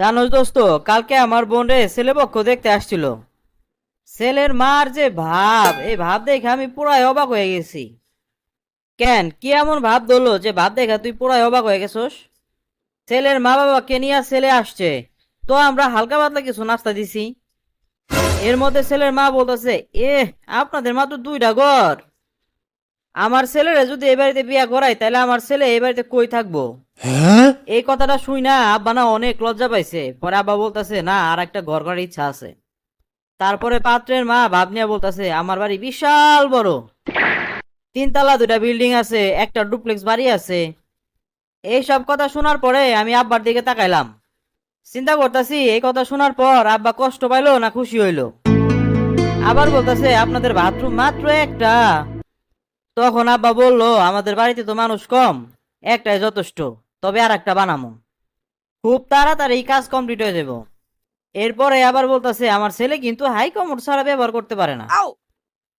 জানোস দোস্ত, কালকে আমার বোন রে ছেলে পক্ষ দেখতে আসছিল। ছেলের মার যে ভাব, এই ভাব দেখে আমি পুরাই অবাক হয়ে গেছি। কেন? কি এমন ভাব ধরলো যে ভাব দেখে তুই পুরাই অবাক হয়ে গেছস? ছেলের মা বাবাকে নিয়ে ছেলে আসছে? তো আমরা হালকা পাতলা কিছু নাস্তা দিছি। এর মধ্যে ছেলের মা বলতেছে এ আপনাদের মাত্র দুইটা ঘর। আমার ছেলেরা যদি এই বাড়িতে বিয়া করাই তাহলে আমার ছেলে এই বাড়িতে কই থাকব? এই কথাটা শুই না আব্বা না অনেক লজ্জা পাইছে। পরে আব্বা বলতেছে না আর একটা ঘর করার ইচ্ছা আছে। তারপরে পাত্রের মা ভাবনিয়া বলতেছে আমার বাড়ি বিশাল বড়। তিনতলা দুটা বিল্ডিং আছে একটা ডুপ্লেক্স বাড়ি আছে। এইসব কথা শোনার পরে আমি আব্বার দিকে তাকাইলাম। চিন্তা করতেছি এই কথা শোনার পর আব্বা কষ্ট পাইলো না খুশি হইল? আবার বলতেছে আপনাদের বাথরুম মাত্র একটা। তখন আব্বা বলল আমাদের বাড়িতে তো মানুষ কম একটাই যথেষ্ট তবে আর একটা বানামো। খুব তাড়াতাড়ি এই কাজ কমপ্লিট হয়ে যাব। এরপরে আবার বলতেছে আমার ছেলে কিন্তু হাই কমোড ছাড়া ব্যবহার করতে পারে না।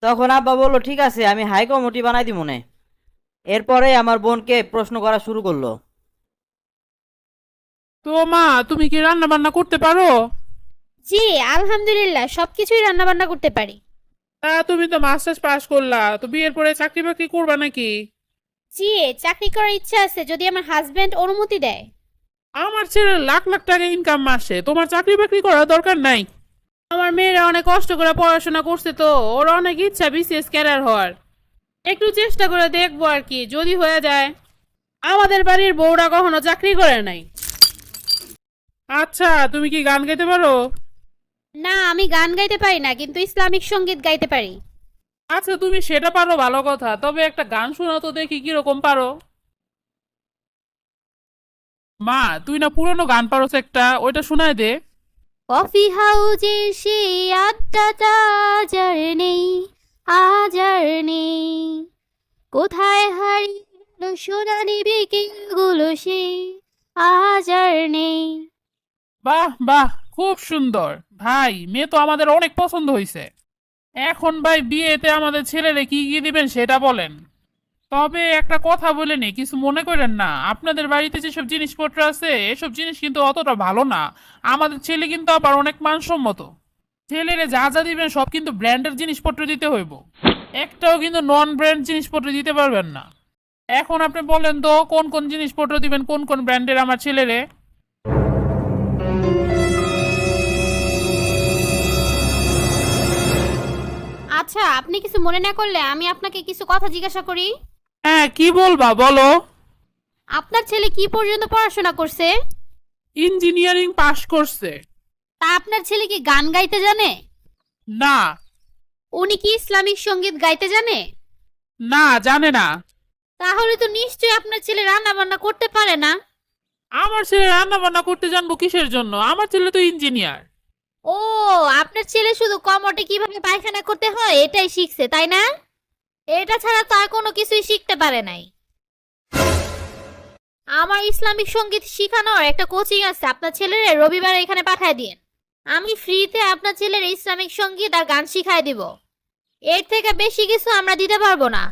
তখন আব্বা বলল ঠিক আছে আমি হাই কমোডি বানাই দিব মনে এরপরে আমার বোনকে প্রশ্ন করা শুরু করল। তো মা তুমি কি রান্না বান্না করতে পারো? জি আলহামদুলিল্লাহ সবকিছুই রান্না বান্না করতে পারি। তা তুমি তো মাস্টার্স পাস করলা তো বিয়ের পরে চাকরি বাকরি করবা নাকি? জি চাকরি করার ইচ্ছা আছে যদি আমার হাজবেন্ড অনুমতি দেয়। আমার ছেলে লাখ লাখ টাকা ইনকাম মাসে তোমার চাকরি বাকরি করার দরকার নাই। আমার মেয়েরা অনেক কষ্ট করে পড়াশোনা করছে তো ওর অনেক ইচ্ছা বিসিএস ক্যারিয়ার হওয়ার। একটু চেষ্টা করে দেখব আর কি যদি হয়ে যায়। আমাদের বাড়ির বউরা কখনো চাকরি করে নাই। আচ্ছা তুমি কি গান গাইতে পারো? না আমি গান গাইতে পারি না কিন্তু ইসলামিক সংগীত গাইতে পারি। আচ্ছা তুমি সেটা পারো ভালো কথা। তবে একটা গান শোনা তো দেখি কীরকম পারো। মা তুই না পুরনো গান পারোস একটা ওইটা শোনায় দে। কফি হাউজের সেই আড্ডাটা আজ আর নেই আজ আর নেই। কোথায় হারিয়ে সোনালি বিকেলগুলো সেই আজ আর নেই। বাহ বাহ খুব সুন্দর। ভাই, মেয়ে তো আমাদের অনেক পছন্দ হয়েছে এখন ভাই বিয়েতে আমাদের ছেলেরে কি কি দিবেন সেটা বলেন। তবে একটা কথা বলে নি, কিছু মনে করেন না। আপনাদের বাড়িতে যেসব জিনিসপত্র আছে, এসব জিনিস কিন্তু অতটা ভালো না। আমাদের ছেলে কিন্তু আবার অনেক মানসম্মত। ছেলেরে যা যা দিবেন সব কিন্তু ব্র্যান্ডের জিনিসপত্র দিতে হইব। একটাও কিন্তু নন ব্র্যান্ড জিনিসপত্র দিতে পারবেন না। এখন আপনি বলেন তো, কোন কোন জিনিসপত্র দিবেন, কোন কোন ব্র্যান্ডের আমার ছেলেরে? আচ্ছা আপনি কিছু মনে না করলে আমি আপনাকে কিছু কথা জিজ্ঞাসা করি। হ্যাঁ কি বলবা বলো। আপনার ছেলে কি পর্যন্ত পড়াশোনা করছে? ইঞ্জিনিয়ারিং পাশ করছে। তা আপনার ছেলে কি গান গাইতে জানে? না। উনি কি ইসলামিক সংগীত গাইতে জানে? না জানে না। তাহলে তো নিশ্চয়ই আপনার ছেলে রান্না বান্না করতে পারে না। আমার ছেলে রান্না বান্না করতে জানব কিসের জন্য? আমার ছেলে তো ইঞ্জিনিয়ার। ও আপনার ছেলে শুধু কমটে কীভাবে পায়খানা করতে হয়, এটাই শিখছে, তাই না? এটা ছাড়া তো আর কোনো কিছুই শিখতে পারে নাই। আমার ইসলামিক সংগীত শিখানোর একটা কোচিং আছে, আপনার ছেলের রবিবার এখানে পাঠায় দিন। আমি ফ্রিতে আপনার ছেলের ইসলামিক সংগীত আর গান শিখাই দিব। এর থেকে বেশি কিছু আমরা দিতে পারব না।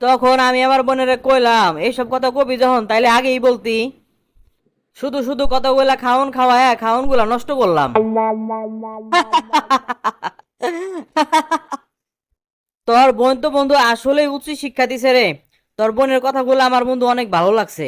তখন আমি আমার বোনের কইলাম এইসব কথা কবি যখন, তাইলে আগেই বলতি। শুধু শুধু কতগুলা খাওয়া হ্যাঁ খাউনগুলা নষ্ট করলাম। তোর বোন তো বন্ধু আসলে উচ্চ শিক্ষা দিছে রে। তোর বোনের কথাগুলো আমার বন্ধু অনেক ভালো লাগছে।